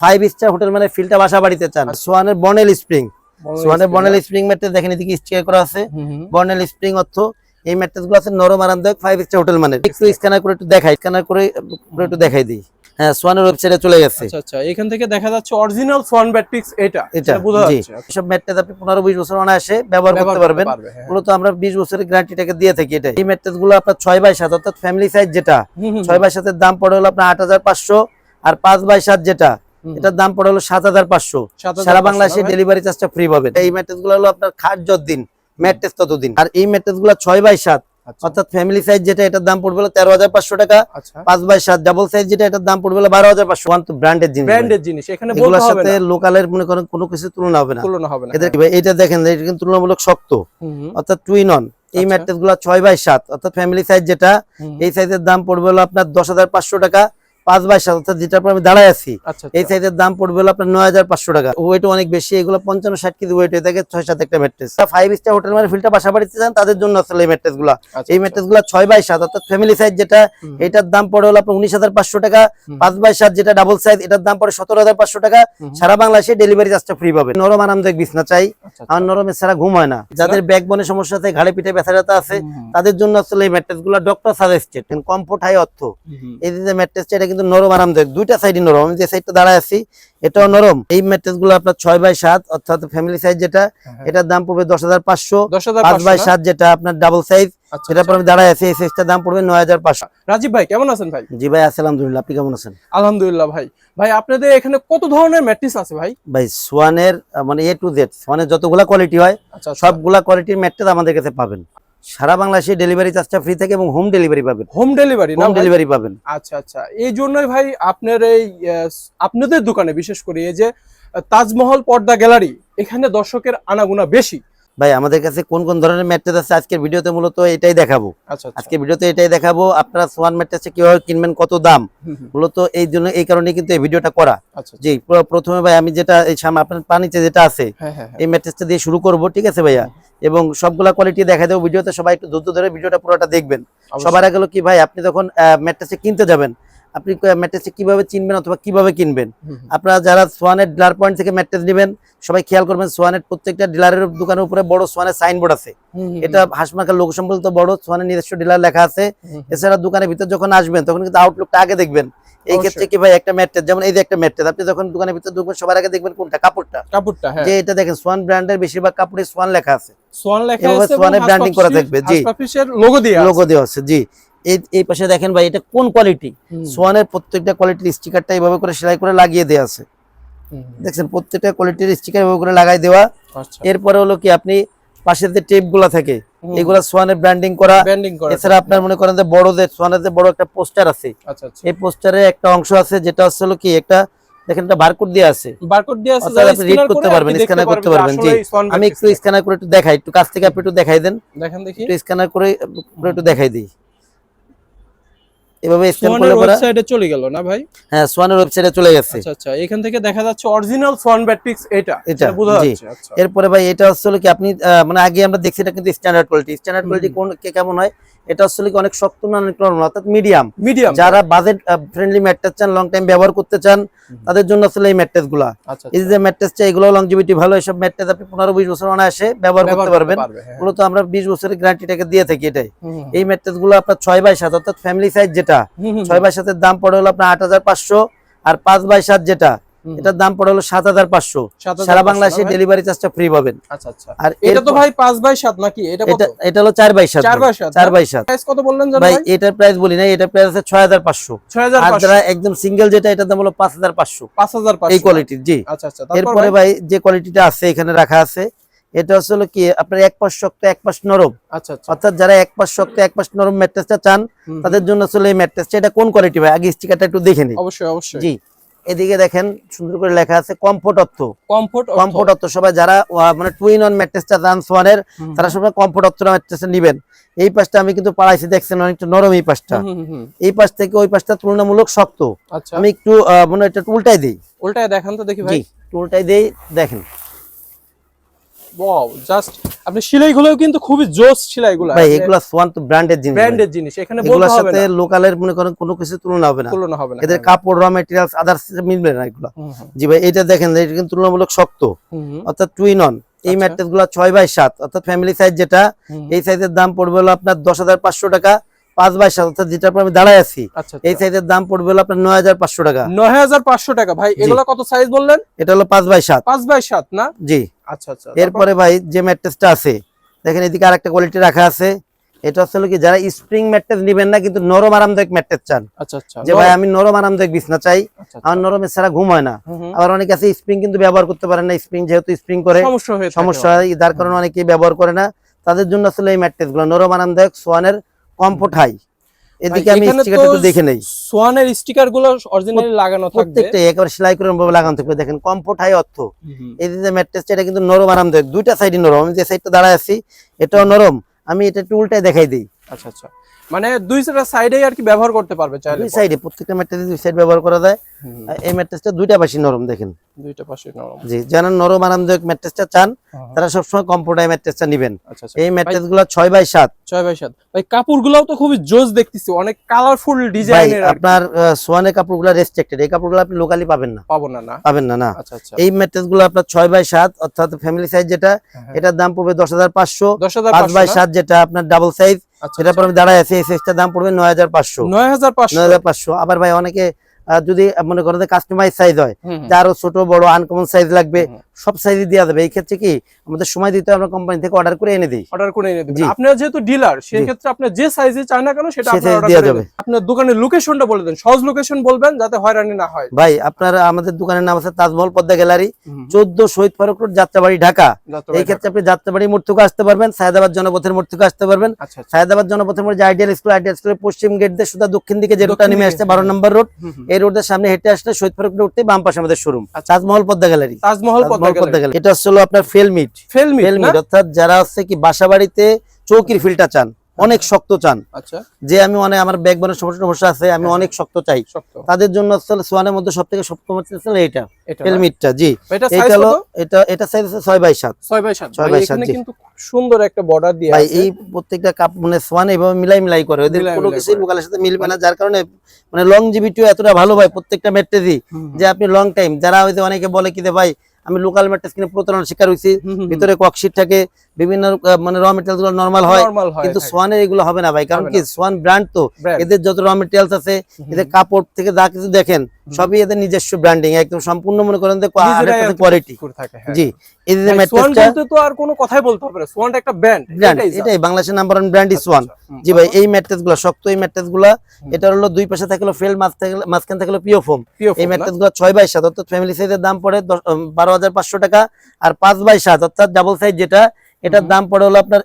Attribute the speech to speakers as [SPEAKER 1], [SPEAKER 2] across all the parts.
[SPEAKER 1] Five star hotel মানে ফিলটা বাসা বাড়িতে চান। সোয়ানের বনেল স্প্রিং। সোয়ানের বনেল স্প্রিং ম্যাট্রেস দেখেন এদিকে স্টিকার করা আছে। বর্নেল স্প্রিং অর্থ এই ম্যাট্রেসগুলো আছে নরম আরামদায়ক ফাইভ স্টার হোটেল মানে। একটু স্ক্যানার করে একটু দেখাই স্ক্যানার করে একটু দেখাই দিই। হ্যাঁ সোয়ানের ওয়েবসাইটে চলে গেছে।
[SPEAKER 2] আচ্ছা আচ্ছা এখান থেকে দেখা যাচ্ছে অরিজিনাল সোয়ান এটা
[SPEAKER 1] এটা
[SPEAKER 2] বোঝা যাচ্ছে
[SPEAKER 1] সব ম্যাট্রেস আপনি পনেরো বিশ বছর অনায়াসে ব্যবহার
[SPEAKER 2] ব্যবহার
[SPEAKER 1] করতে পারবেন।
[SPEAKER 2] হ্যাঁ।
[SPEAKER 1] মূলত আমরা বিশ বছরের গ্যারান্টিটাকে দিয়ে থাকি এটা এই ম্যাট্রেসগুলো আপনার ছয় বাই সাত অর্থাৎ ফ্যামিলি সাইজ যেটা বাই সাতের দাম পড়ে হলো আপনার আট হাজার পাঁচশো আর পাঁচ বাই সাত যেটা। এটার দাম পড়ে হলো সাত হাজার পাঁচশো। সারা বাংলাদেশে ডেলিভারি চার্জটা ফ্রি পাবেন। এই ম্যাট্রেসগুলো হলো আপনার খাট যতদিন ম্যাট্রেস ততদিন। আর এই ম্যাট্রেসগুলো ছয় বাই সাত
[SPEAKER 2] আচ্ছা,
[SPEAKER 1] অর্থাৎ ফ্যামিলি সাইজ যেটা এটার দাম পড়বে তেরো হাজার পাঁচশো টাকা।
[SPEAKER 2] আচ্ছা।
[SPEAKER 1] পাঁচ বাই সাত ডাবল সাইজ যেটা এটার দাম পড়বে বারো হাজার পাঁচশো। ওয়ান তো ব্র্যান্ডের জিনিস
[SPEAKER 2] ব্র্যান্ডের জিনিস। এখানে
[SPEAKER 1] এগুলোর সাথে লোকালের মনে করেন কোনো কিছু তুলনা হবে না।
[SPEAKER 2] তুলনা হবে না।
[SPEAKER 1] এইটা দেখেন এটা কিন্তু তুলনামূলক শক্ত। অর্থাৎ টুইন অন এই
[SPEAKER 2] আচ্ছা।
[SPEAKER 1] ম্যাট্রেসগুলো ছয় বাই সাত অর্থাৎ ফ্যামিলি সাইজ যেটা এই সাইজের দাম পড়বে হলো আপনার দশ হাজার পাঁচশো টাকা। পাঁচ বাই সাত অর্থাৎ যেটার আমি দাঁড়ায় আছি
[SPEAKER 2] আচ্ছা
[SPEAKER 1] এই
[SPEAKER 2] আচ্ছা।
[SPEAKER 1] সাইজের দাম পড়বে আপনার নয় হাজার পাঁচশো টাকা। ওয়েট অনেক বেশি এগুলো পঞ্চান্ন ষাট কেজি ওয়েট হয়ে থাকে ছয় সাত একটা ম্যাট্রেস ফাইভ স্টার হোটেল মানে ফিল্টার বাসা বাড়িতে চান তাদের জন্য আসলে এই ম্যাট্রেসগুলা।
[SPEAKER 2] আচ্ছা,
[SPEAKER 1] এই। ম্যাট্রেসগুলা ছয় বাই সাত অর্থাৎ ফ্যামিলি সাইজ যেটা এটার দাম পড়ে হলো আপনার উনিশ হাজার পাঁচশো টাকা। পাঁচ বাই সাত যেটা ডাবল সাইজ এটার দাম পড়ে সতেরো হাজার পাঁচশো টাকা। সারা বাংলাদেশে ডেলিভারি চার্জটা ফ্রি পাবে নরম আরামদায়ক বিছনা চাই। আর নরমের ছাড়া ঘুম হয় না। যাদের ব্যাক বনে সমস্যা আছে ঘাড়ে পিঠে ব্যথা ব্যথা আছে তাদের জন্য আসলে এই ম্যাট্রেসগুলো ডক্টর সাজেস্টেড কমফোর্ট হাই অর্থ। এই যে ম্যাট্রেসটা এটা কিন্তু নরম আরামদায়ক দুইটা সাইডই নরম। আমি যে সাইডটা দাঁড়ায় আছি এটাও নরম। এই ম্যাট্রেসগুলো আপনার ছয় বাই সাত অর্থাৎ ফ্যামিলি সাইজ যেটা
[SPEAKER 2] হ্যাঁ,
[SPEAKER 1] এটার দাম পড়বে দশ হাজার পাঁচশো। পাঁচ বাই সাত যেটা আপনার ডাবল সাইজ
[SPEAKER 2] আচ্ছা,
[SPEAKER 1] পর
[SPEAKER 2] আচ্ছা।
[SPEAKER 1] আমি দাঁড়ায় আছি এই সাইজটার দাম পড়বে নয় হাজার পাঁচশো।
[SPEAKER 2] রাজীব ভাই কেমন আছেন ভাই?
[SPEAKER 1] জি ভাই আলহামদুলিল্লাহ আপনি কেমন আছেন?
[SPEAKER 2] আলহামদুলিল্লাহ ভাই। ভাই আপনাদের এখানে কত ধরনের আছে ভাই?
[SPEAKER 1] ভাই সোয়ানের মানে এ টু জেড সোয়ানের যতগুলা কোয়ালিটি হয়
[SPEAKER 2] আচ্ছা
[SPEAKER 1] সবগুলা কোয়ালিটির ম্যাট্রেস আমাদের কাছে পাবেন। সারা বাংলাদেশে ডেলিভারি চার্জটা ফ্রি থাকে এবং হোম ডেলিভারি পাবেন।
[SPEAKER 2] হোম ডেলিভারি
[SPEAKER 1] হোম ডেলিভারি পাবেন।
[SPEAKER 2] আচ্ছা আচ্ছা। এই জন্যই ভাই আপনার এই আপনাদের দোকানে বিশেষ করে এই যে তাজমহল পর্দা গ্যালারি এখানে দর্শকের আনাগুনা বেশি।
[SPEAKER 1] ভাই আমাদের কাছে কোন কোন ধরনের ম্যাট্রেস আছে আজকের ভিডিওতে মূলত এটাই দেখাবো।
[SPEAKER 2] আচ্ছা আচ্ছা।
[SPEAKER 1] আজকে ভিডিওতে এটাই দেখাবো আপনারা সোয়ান ম্যাট্রেসটা কীভাবে কিনবেন কত দাম? মূলত এই জন্য এই কারণে কিন্তু এই ভিডিওটা করা।
[SPEAKER 2] আচ্ছা।
[SPEAKER 1] জি প্রথমে ভাই আমি যেটা এই সামনে আপনার পানিতে যেটা আছে
[SPEAKER 2] হ্যাঁ হ্যাঁ হ্যাঁ।
[SPEAKER 1] এই ম্যাট্রেসটা দিয়ে শুরু করব ঠিক আছে ভাইয়া? এবং সবগুলা কোয়ালিটি দেখা দেবো ভিডিওতে সবাই একটু ধৈর্য ধরে ভিডিওটা পুরোটা দেখবেন। সবার আগে কি ভাই আপনি যখন ম্যাট্রেসে কিনতে যাবেন আপনি ম্যাট্রেসে কীভাবে চিনবেন অথবা কীভাবে কিনবেন। আপনারা যারা সোয়ানের ডিলার পয়েন্ট থেকে ম্যাট্রেস নেবেন সবাই খেয়াল করবেন সোয়ানের প্রত্যেকটা ডিলারের দোকানের উপরে বড় সোয়ানের সাইনবোর্ড আছে। এটা হাসমার্কার লোক সম্বলিত বড় সোয়ানের নিজস্ব ডিলার লেখা আছে। এছাড়া দোকানের ভিতর যখন আসবেন তখন কিন্তু আউটলুকটা আগে দেখবেন। এই ক্ষেত্রে কি ভাই একটা ম্যাট্রেস যেমন এই যে একটা ম্যাট্রেস আপনি যখন দোকানের ভিতর ঢুকবেন সবার আগে দেখবেন কোনটা? কাপড়টা।
[SPEAKER 2] কাপড়টা হ্যাঁ।
[SPEAKER 1] যে এটা দেখেন সোয়ান ব্র্যান্ডের বেশিরভাগ কাপড়ে সোয়ান লেখা আছে।
[SPEAKER 2] সোয়ান লেখা আছে
[SPEAKER 1] সোয়ানের branding করা থাকবে, জি।
[SPEAKER 2] লোগো দিয়ে আছে।
[SPEAKER 1] লোগো দেওয়া আছে জি। এই এই পাশে দেখেন ভাই এটা কোন কোয়ালিটি সোয়ানের প্রত্যেকটা কোয়ালিটির স্টিকারটা এইভাবে করে সেলাই করে লাগিয়ে দেওয়া আছে। দেখছেন প্রত্যেকটা কোয়ালিটির স্টিকার এভাবে করে লাগাই দেওয়া।
[SPEAKER 2] আচ্ছা।
[SPEAKER 1] এরপরে হলো কি আপনি পাশের যে টেপগুলা থাকে এগুলা সোয়ানের ব্র্যান্ডিং করা। এছাড়া আপনার মনে করেন যে বড় যে সোয়ানের যে বড় একটা পোস্টার আছে
[SPEAKER 2] আচ্ছা আচ্ছা।
[SPEAKER 1] এই পোস্টারে একটা অংশ আছে যেটা হচ্ছে হলো কি একটা দেখেন একটা বারকোড দিয়ে আছে।
[SPEAKER 2] বারকোড দিয়ে আছে যারা
[SPEAKER 1] আপনি
[SPEAKER 2] scanner
[SPEAKER 1] করতে পারবেন, scanner করতে পারবেন, জি। আমি একটু স্ক্যানার করে একটু দেখাই একটু কাছ থেকে আপনি একটু দেখাই দেন।
[SPEAKER 2] দেখেন দেখি।
[SPEAKER 1] একটু স্ক্যানার করে একটু দেখাই দিই। এভাবে স্ক্যান করলে পরে
[SPEAKER 2] ওয়েবসাইটে চলে গেল না ভাই?
[SPEAKER 1] হ্যাঁ সোয়ানের ওয়েবসাইটে চলে গেছে।
[SPEAKER 2] আচ্ছা আচ্ছা এখান থেকে দেখা যাচ্ছে অরিজিনাল সোয়ান ব্যাটপিক্স এটা
[SPEAKER 1] এটা,
[SPEAKER 2] বোঝা। যাচ্ছে আচ্ছা।
[SPEAKER 1] এরপরে ভাই এটা আসলে কি আপনি মানে আগে আমরা দেখছি এটা কিন্তু স্ট্যান্ডার্ড কোয়ালিটি স্ট্যান্ডার্ড কোয়ালিটি কোন কে- কেমন হয়? এটা কি অনেক শক্ত না অনেক নরম? না, অর্থাৎ মিডিয়াম
[SPEAKER 2] মিডিয়াম
[SPEAKER 1] যারা বাজেট ফ্রেন্ডলি ম্যাট্রেস চান লং টাইম ব্যবহার করতে চান তাদের জন্য আসলে এই ম্যাট্রেসগুলা।
[SPEAKER 2] আচ্ছা
[SPEAKER 1] এই যে ম্যাট্রেস চাই এগুলো লংজিভিটি ভালো। এসব ম্যাট্রেস আপনি পনেরো বিশ বছর অনায়াসে ব্যবহার করতে পারবেন।
[SPEAKER 2] হ্যাঁ।
[SPEAKER 1] মূলত আমরা বিশ বছরের গ্যারান্টিটাকে দিয়ে থাকি এটাই। এই ম্যাট্রেসগুলো আপনার ছয় বাই সাত অর্থাৎ ফ্যামিলি সাইজ যেটা ছয় বাই সাতের দাম পড়ে হলো আপনার আট হাজার পাঁচশো আর পাঁচ বাই সাত যেটা। এটার দাম পড়ে হলো সাত হাজার পাঁচশো। সারা বাংলাদেশে ডেলিভারি চার্জটা ফ্রি পাবেন।
[SPEAKER 2] আচ্ছা আচ্ছা।
[SPEAKER 1] আর
[SPEAKER 2] এটা তো ভাই 5 বাই 7 নাকি? এটা
[SPEAKER 1] হলো চার বাই সাত
[SPEAKER 2] চার। বাই সাত,
[SPEAKER 1] সাত।
[SPEAKER 2] কত বললেন
[SPEAKER 1] ভাই এটার প্রাইস বলি না এটার প্রাইস আছে ছয় হাজার পাঁচশো। আর যারা একদম সিঙ্গেল যেটা এটার দাম হলো পাঁচ হাজার পাঁচশো।
[SPEAKER 2] 5500
[SPEAKER 1] এই কোয়ালিটির জি।
[SPEAKER 2] আচ্ছা
[SPEAKER 1] এরপরে
[SPEAKER 2] ভাই?
[SPEAKER 1] যে কোয়ালিটিটা আছে এখানে রাখা আছে এটা হচ্ছে হলো কি আপনার এক পাশ শক্ত এক পাশ নরম।
[SPEAKER 2] আচ্ছা আচ্ছা।
[SPEAKER 1] অর্থাৎ যারা এক পাশ শক্ত এক পাশ নরম ম্যাট্রেসটা চান তাদের জন্য আসলে এই ম্যাট্রেসটা এটা কোন কোয়ালিটি ভাই? আগে স্টিকারটা একটু দেখে নিই।
[SPEAKER 2] অবশ্যই অবশ্যই।
[SPEAKER 1] জি। এদিকে দেখেন সুন্দর করে লেখা আছে কমফোর্ট অর্থ।
[SPEAKER 2] কমফোর্ট
[SPEAKER 1] কমফোর্ট অর্থ সবাই যারা মানে টুইন অন ম্যাট্রেসটা চান সোয়ানের তারা সবাই কমফোর্ট অর্থ ম্যাট্রেসটা নেবেন। এই পাশটা আমি কিন্তু পাড়াইছি দেখছেন অনেকটা নরম এই পাশটা। এই পাশ থেকে ওই পাশটা তুলনামূলক শক্ত।
[SPEAKER 2] আচ্ছা।
[SPEAKER 1] আমি একটু মনে এটা উল্টাই দিই।
[SPEAKER 2] উল্টায় দেখান তো দেখি ভাই।
[SPEAKER 1] উল্টাই দিই দেখেন।
[SPEAKER 2] ওয়াও জাস্ট আপনি সেলাইগুলোও কিন্তু খুবই জোস সেলাইগুলো
[SPEAKER 1] ভাই এগুলো সোয়ান তো ব্র্যান্ডের জিনিস
[SPEAKER 2] ব্র্যান্ডেড জিনিস এখানে বলতে হবে
[SPEAKER 1] সাথে লোকালের মনে করেন কোনো কিছু তুলনা হবে না।
[SPEAKER 2] তুলনা হবে না
[SPEAKER 1] এদের
[SPEAKER 2] হ্যাঁ।
[SPEAKER 1] কাপড় র ম্যাটেরিয়ালস আদার্স মিলবে না এগুলো। জি ভাই এটা দেখেন এটা কিন্তু তুলনামূলক শক্ত। অর্থাৎ টুইন অন এই
[SPEAKER 2] আচ্ছা।
[SPEAKER 1] ম্যাট্রেসগুলো ছয় বাই সাত। অর্থাৎ ফ্যামিলি সাইজ যেটা এই সাইজের দাম পড়বে হলো আপনার দশ হাজার পাঁচশো টাকা। পাঁচ বাই সাত অর্থাৎ যেটার আমি দাঁড়ায় আছি
[SPEAKER 2] আচ্ছা
[SPEAKER 1] এই সাইজের দাম পড়বে আপনার নয় হাজার পাঁচশো টাকা।
[SPEAKER 2] নয় হাজার পাঁচশো টাকা। ভাই এগুলো কত সাইজ বললেন?
[SPEAKER 1] এটা হলো পাঁচ বাই সাত
[SPEAKER 2] পাঁচ বাই সাত না?
[SPEAKER 1] জি।
[SPEAKER 2] আচ্ছা আচ্ছা।
[SPEAKER 1] এরপরে ভাই যে ম্যাট্রেসটা আছে দেখেন এদিকে আরেকটা কোয়ালিটি রাখা আছে। এটা হচ্ছে কি যারা স্প্রিং ম্যাট্রেস নিবেন না কিন্তু নরম আরামদায়ক ম্যাট্রেস চান।
[SPEAKER 2] আচ্ছা আচ্ছা।
[SPEAKER 1] যে ভাই আমি নরম আরামদায়ক বিছনা চাই
[SPEAKER 2] আচ্ছা, আচ্ছা।
[SPEAKER 1] আমার নরমের ছাড়া ঘুম হয় না। আবার অনেকে আছে স্প্রিং কিন্তু ব্যবহার করতে পারেন না স্প্রিং যেহেতু স্প্রিং করে
[SPEAKER 2] সমস্যা হয়ে
[SPEAKER 1] সমস্যা হয় যার কারণে অনেকে ব্যবহার করে না। তাদের জন্য আসলে এই ম্যাট্রেসগুলো নরম আরামদায়ক সোয়ানের কমফোর্ট হাই এদিকে
[SPEAKER 2] ভাই,
[SPEAKER 1] আমি স্টিকারটা একটু দেখে নেই।
[SPEAKER 2] সোয়ানের স্টিকার অরিজিনালি লাগানো থাকবে।
[SPEAKER 1] প্রত্যেকটা একেবারে সেলাই করে ভাবে লাগানো থাকবে। দেখেন কমফোর্ট হাই অর্থ।
[SPEAKER 2] হুম, হুম।
[SPEAKER 1] যে ম্যাট্রেসটা এটা কিন্তু নরম আরামদায়ক। দুইটা সাইডই নরম। আমি যে সাইডটা দাঁড়ায় আছি এটাও নরম। আমি এটা একটু উল্টায় দেখাই দিই।
[SPEAKER 2] আচ্ছা আচ্ছা। মানে আর কি ব্যবহার করতে পারবে চাইলে
[SPEAKER 1] দুই সাইডে প্রত্যেকটা ম্যাট্রেসে দুই সাইড ব্যবহার করা যায়। এই ম্যাট্রেসটা দুইটা পাশে নরম দেখেন।
[SPEAKER 2] দুইটা পাশে নরম।
[SPEAKER 1] জি যারা নরম আরামদায়ক ম্যাট্রেসটা চান
[SPEAKER 2] হ্যাঁ,
[SPEAKER 1] তারা সবসময় কমফোর্ট ম্যাট্রেসটা নেবেন।
[SPEAKER 2] আচ্ছা আচ্ছা।
[SPEAKER 1] এই ম্যাট্রেসগুলো বাই সাত।
[SPEAKER 2] ছয় বাই সাত। ভাই কাপড় গুলাও তো খুবই জোস দেখতেছি। অনেক কালারফুল ডিজাইনের
[SPEAKER 1] আপনার সোয়ানের কাপড়গুলো রেস্ট্রিক্টেড এই কাপড়গুলো আপনি লোকালি পাবেন না।
[SPEAKER 2] পাবো না না?
[SPEAKER 1] পাবেন না না।
[SPEAKER 2] আচ্ছা আচ্ছা।
[SPEAKER 1] এই ম্যাট্রেসগুলো আপনার ছয় বাই সাত অর্থাৎ ফ্যামিলি সাইজ যেটা
[SPEAKER 2] হ্যাঁ, হ্যাঁ।
[SPEAKER 1] এটার দাম পড়বে দশ হাজার পাঁচশো।
[SPEAKER 2] দশ হাজার
[SPEAKER 1] পাঁচ বাই সাত যেটা আপনার ডাবল সাইজ সেটার পর দাঁড়ায় আছি এই সাইজটার দাম পড়বে নয় হাজার পাঁচশো।
[SPEAKER 2] নয় হাজার পাঁচশো।
[SPEAKER 1] নয় হাজার পাঁচশো। আবার ভাই অনেকে যদি মনে করেন কাস্টমাইজ সাইজ হয়
[SPEAKER 2] হুম, হুম।
[SPEAKER 1] যে আরও ছোট বড় আনকমন সাইজ লাগবে সব সাইজই দেওয়া যাবে এই ক্ষেত্রে কি আমাদের সময় দিতে আমরা কোম্পানি থেকে অর্ডার করে এনে দিই
[SPEAKER 2] অর্ডার করে এনে
[SPEAKER 1] জি।
[SPEAKER 2] দিবেন আপনার যেহেতু ডিলার সেই ক্ষেত্রে আপনি যে সাইজে চান না কেন সেটা
[SPEAKER 1] সে
[SPEAKER 2] আপনার অর্ডার করে
[SPEAKER 1] যাবে।
[SPEAKER 2] আপনার দোকানের লোকেশনটা বলে দেন সহজ লোকেশন বলবেন যাতে হয়রানি না হয়
[SPEAKER 1] ভাই আপনার আমাদের দোকানের নাম আছে তাজমহল পদ্মা গ্যালারি
[SPEAKER 2] হুম।
[SPEAKER 1] চোদ্দ শহীদ ফারুক রোড যাত্রাবাড়ি ঢাকা এই ক্ষেত্রে আপনি যাত্রাবাড়ি মোড় থেকে আসতে পারবেন সায়দাবাদ জনপথের মোড় থেকে আসতে পারবেন
[SPEAKER 2] আচ্ছা আচ্ছা
[SPEAKER 1] সায়দাবাদ জনপথের মোড় যে আইডিয়াল স্কুল আইডিয়াল স্কুলের পশ্চিম গেট দিয়ে সুদা দক্ষিণ দিকে যে রোডটা নেমে আসছে বারো
[SPEAKER 2] হ্যাঁ।
[SPEAKER 1] নম্বর রোড। এই রোডের সামনে হেঁটে আসলে শহীদ ফারুক উঠতে বাম পাশে আমাদের শোরুম
[SPEAKER 2] আচ্ছা।
[SPEAKER 1] তাজমহল পদ্মা গ্যালারি।
[SPEAKER 2] তাজমহল পদ্মা গ্যালারি।
[SPEAKER 1] এটা হলো আপনার ফেলমিট
[SPEAKER 2] ফেলমি
[SPEAKER 1] ফেলমিট অর্থাৎ যারা আছে কি বাসা বাড়িতে চৌকির ফিল্টার চান অনেক শক্ত চান।
[SPEAKER 2] আচ্ছা।
[SPEAKER 1] যে আমি অনেক আমার ব্যাগ বানের সমস্যা সমস্যা আছে আমি অনেক শক্ত চাই। তাদের জন্য আসলে সোয়ানের মধ্যে সব থেকে শক্ত হচ্ছে এইটা
[SPEAKER 2] এটা না?
[SPEAKER 1] ফেলমিটটা জি।
[SPEAKER 2] এটা
[SPEAKER 1] হলো এটা এটা সাইজ আছে ছয় বাই সাত।
[SPEAKER 2] ছয় বাই সাত।
[SPEAKER 1] ছয় বাই সাত,
[SPEAKER 2] কিন্তু সুন্দর একটা বর্ডার দিয়ে
[SPEAKER 1] ভাই এই প্রত্যেকটা কাপ মানে সোয়ান মিলাই মিলাই করে ওদের কোনো। লোকালের সাথে মিলবে না যার কারণে মানে লং জিবিটিও এতটা ভালো ভাই প্রত্যেকটা ম্যাট্রেসই যে আপনি লং টাইম যারা হয়তো অনেকে বলে কি যে ভাই আমি লোকাল ম্যাট্রেস কিনে প্রতারণার শিকার হয়েছি ভিতরে ককশিট থাকে বিভিন্ন মানে র মেটেরিয়ালগুলো নর্মাল হয়
[SPEAKER 2] হয়
[SPEAKER 1] কিন্তু। সোয়ানের এগুলো হবে না ভাই কারণ কি সোয়ান ব্র্যান্ড তো এদের যত র মেটেরিয়ালস আছে এদের কাপড় থেকে যা কিছু দেখেন সবই এদের নিজস্ব ব্র্যান্ডিং একদম সম্পূর্ণ মনে করেন কোয়ালিটি
[SPEAKER 2] হ্যাঁ।
[SPEAKER 1] জি ম্যাট্রেসটা
[SPEAKER 2] তো আর কোনো কথাই বলতে হবে না। সোয়ানটা একটা ব্র্যান্ড
[SPEAKER 1] এটাই বাংলাদেশের number one brand is one জি ভাই এই শক্ত এই ম্যাট্রেসগুলা এটা হলো দুই পাশে থাকল ফেল মাঝখানে থাকল পিও ফোম এই ম্যাট্রেসগুলো ছয় বাই সাত অর্থাৎ ফ্যামিলি সাইজের দাম পড়ে দশ- উম, বারো হাজার পাঁচশো টাকা আর পাঁচ বাই সাত অর্থাৎ ডাবল সাইজ যেটা এটার দাম পড়ে হলো আপনার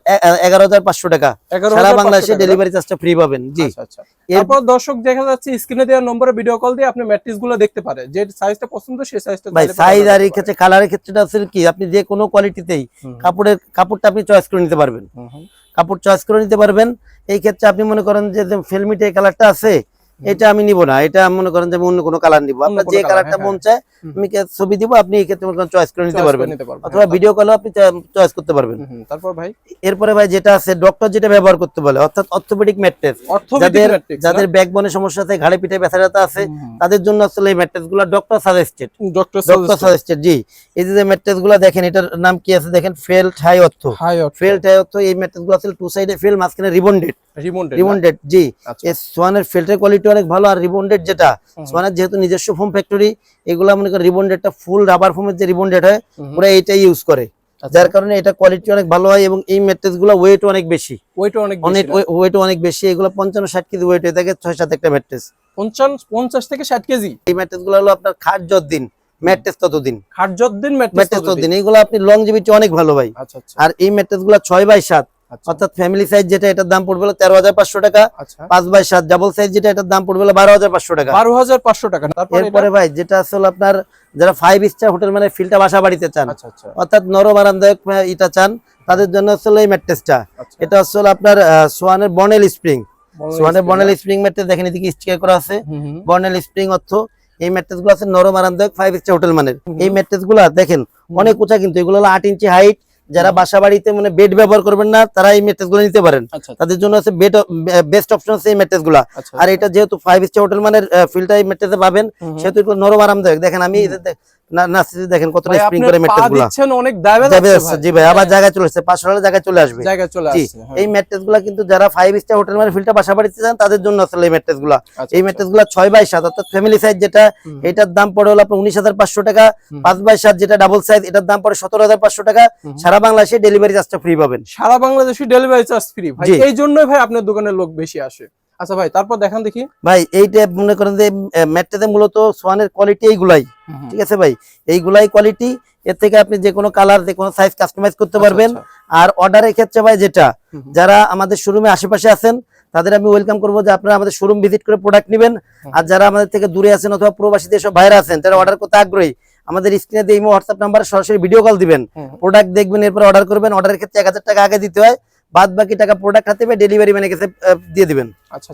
[SPEAKER 1] এগারো হাজার পাঁচশো টাকা। সারা বাংলাদেশে ডেলিভারি চার্জটা ফ্রি পাবেন। জি।
[SPEAKER 2] আচ্ছা আচ্ছা। তারপর দর্শক দেখা যাচ্ছে স্ক্রিনে দেওয়া নম্বরে ভিডিও কল দিয়ে আপনি ম্যাট্রিক্সগুলো দেখতে পারে। যে সাইজটা পছন্দ সেই সাইজটা
[SPEAKER 1] ভাই সাইজ আর এই ক্ষেত্রে কালারের ক্ষেত্রেটা হচ্ছে কি? আপনি যে কোনো কোয়ালিটিতেই কাপড়ের কাপড়টা আপনি চয়েস করে নিতে পারবেন। কাপড় চয়েস করে নিতে পারবেন। এই ক্ষেত্রে আপনি মনে করেন যে ফিল্মিটে কালারটা আছে এটা আমি নিব না এটা মনে করেন যে আমি অন্য কোনো কালার নিব। আপনার যে কালারটা
[SPEAKER 2] হ্যাঁ,
[SPEAKER 1] মন চায় আমি ছবি দিব আপনি এই ক্ষেত্রে চয়েস করে নিতে পারবেন। অথবা
[SPEAKER 2] হ্যাঁ।
[SPEAKER 1] ভিডিও কলও আপনি চয়েস করতে পারবেন।
[SPEAKER 2] তারপর ভাই?
[SPEAKER 1] এরপরে ভাই যেটা আছে ডক্টর যেটা ব্যবহার করতে বলে অর্থাৎ অর্থোপেডিক ম্যাট্রেস যাদের যাদের ব্যাক বনে সমস্যা আছে ঘাড়ে পিঠে ব্যথা ব্যথা আছে তাদের জন্য আসলে এই ম্যাট্রেসগুলো ডক্টর সাজেস্টেড
[SPEAKER 2] ডক্টর
[SPEAKER 1] সাজেস্টেড জি। এই যে ম্যাট্রেসগুলো দেখেন এটার নাম কি আছে দেখেন? Felt high ortho felt high ortho এই ম্যাট্রেসগুলো আসলে টু সাইডে ফেল মাঝখানে রিবন্ডেড রিবন্ডেড জি।
[SPEAKER 2] আচ্ছা।
[SPEAKER 1] সোয়ানের ফিল্টার কোয়ালিটি অনেক ভালো আর রিবন্ডেড যেটা সোয়ানের যেহেতু নিজস্ব ফোম ফ্যাক্টরি এগুলা মনে করেন রিবন্ডেডটা ফুল রাবার ফোমের যে রিবন্ডেড হয় ওরা এইটাই ইউজ করে।
[SPEAKER 2] আচ্ছা।
[SPEAKER 1] যার কারণে এটা কোয়ালিটি অনেক ভালো হয় এবং এই ম্যাট্রেসগুলো ওয়েট অনেক বেশি।
[SPEAKER 2] ওইটা অনেক
[SPEAKER 1] অনেক ওয়েট অনেক বেশি এগুলো পঞ্চান্ন ষাট কেজি ওয়েট হয়ে থাকে ছয় সাত একটা ম্যাট্রেস
[SPEAKER 2] পঞ্চাশ পঞ্চাশ থেকে ষাট কেজি?
[SPEAKER 1] এই ম্যাট্রেসগুলো হলো আপনার খাট যতদিন ম্যাট্রেস ততদিন।
[SPEAKER 2] খাট যতদিন
[SPEAKER 1] ম্যাট্রেস ততদিন। আপনি অনেক ভালো ভাই।
[SPEAKER 2] আচ্ছা
[SPEAKER 1] আর এই ম্যাট্রেসগুলো ছয় বাই সাত অর্থাৎ ফ্যামিলি সাইজ যেটা এটার দাম পড়বে তেরো হাজার পাঁচশো টাকা।
[SPEAKER 2] আচ্ছা।
[SPEAKER 1] পাঁচ বাই সাত ডাবল সাইজ যেটা এটার দাম পড়বে বারো হাজার পাঁচশো টাকা।
[SPEAKER 2] বারো হাজার পাঁচশো টাকা।
[SPEAKER 1] এরপরে ভাই যেটা আসলে আপনার যারা ফাইভ স্টার হোটেল মানে ফিল্টা বাসা বাড়িতে চান
[SPEAKER 2] আচ্ছা আচ্ছা।
[SPEAKER 1] অর্থাৎ নরম আরামদায়ক এটা চান তাদের জন্য আসলে এই ম্যাট্রেসটা
[SPEAKER 2] আচ্ছা।
[SPEAKER 1] এটা আসলে আপনার সোয়ানের বনেল স্প্রিং। সোয়ানের বনেল স্প্রিং ম্যাট্রেস দেখেন এদিকে স্টিকার করা আছে। বর্নেল স্প্রিং অর্থ এই ম্যাট্রেসগুলো আছে নরম আরামদায়ক ফাইভ স্টার হোটেল মানের এই ম্যাট্রেসগুলো দেখেন অনেক উঁচা কিন্তু এগুলো হলো আট ইঞ্চি হাইট যারা বাসা বাড়িতে মানে বেড ব্যবহার করবেন না তারা এই ম্যাট্রেসগুলো নিতে পারেন।
[SPEAKER 2] আচ্ছা
[SPEAKER 1] তাদের জন্য আছে বেড বেস্ট অপশন আছে এই ম্যাট্রেসগুলা।
[SPEAKER 2] আচ্ছা
[SPEAKER 1] আর এটা যেহেতু ফাইভ স্টার হোটেল মানে ফিল্টার এই ম্যাট্রেসে পাবেন সেহেতু একটু নরম আরামদায়ক। দেখেন আমি এই যে না- দেখেন কতটা স্প্রিং করে
[SPEAKER 2] পা
[SPEAKER 1] গুলা।
[SPEAKER 2] দিচ্ছেন অনেক দাবে যাচ্ছে
[SPEAKER 1] জি ভাই আবার জায়গায় চলে আসছে পাঁচশো টাকা জায়গায় চলে আসবে।
[SPEAKER 2] জায়গায় চলে আসছে হ্যাঁ।
[SPEAKER 1] এই ম্যাট্রেস কিন্তু যারা ফাইভ স্টার হোটেল মানে ফিলটা বাসা বাড়িতে চান তাদের জন্য আসলে এই ম্যাট্রেস
[SPEAKER 2] আচ্ছা,
[SPEAKER 1] এই
[SPEAKER 2] আচ্ছা।
[SPEAKER 1] বাই অর্থাৎ ফ্যামিলি সাইজ যেটা এটার দাম পড়ে হলো আপনার উনিশ হাজার পাঁচশো টাকা। বাই সাত যেটা ডাবল সাইজ এটার দাম পড়ে সতেরো হাজার পাঁচশো টাকা। সারা বাংলাদেশে ডেলিভারি চার্জটা ফ্রি পাবেন।
[SPEAKER 2] সারা বাংলাদেশে ডেলিভারি চার্জ ফ্রি ভাই। এই জন্যই ভাই আপনার লোক বেশি আসে। আচ্ছা ভাই তারপর দেখান দেখি।
[SPEAKER 1] ভাই এইটা মনে করেন যে ম্যাট্রেসে মূলত সোয়ানের কোয়ালিটি এইগুলাই ঠিক আছে ভাই? এইগুলাই কোয়ালিটি এর থেকে আপনি যে কোনো কালার যে কোনো সাইজ কাস্টমাইজ করতে পারবেন।
[SPEAKER 2] আচ্ছা,
[SPEAKER 1] আর অর্ডারের ক্ষেত্রে ভাই যেটা। যারা আমাদের শোরুমে আশেপাশে আছেন তাদের আমি ওয়েলকাম করব যে আপনারা আমাদের শোরুম ভিজিট করে প্রোডাক্ট নেবেন। আর যারা আমাদের থেকে দূরে আছেন অথবা প্রবাসী দেশ বাইরে আছেন তারা অর্ডার করতে আগ্রহী আমাদের স্ক্রিনে দিয়ে হোয়াটসঅ্যাপ নাম্বারে সরাসরি ভিডিও কল দিবেন। প্রোডাক্ট দেখবেন এরপর অর্ডার করবেন। অর্ডারের ক্ষেত্রে এক হাজার টাকা আগে দিতে হয়। বাদ বাকি টাকা প্রোডাক্ট হাতে পেয়ে ডেলিভারি আহ, দিয়ে দিবেন।
[SPEAKER 2] আচ্ছা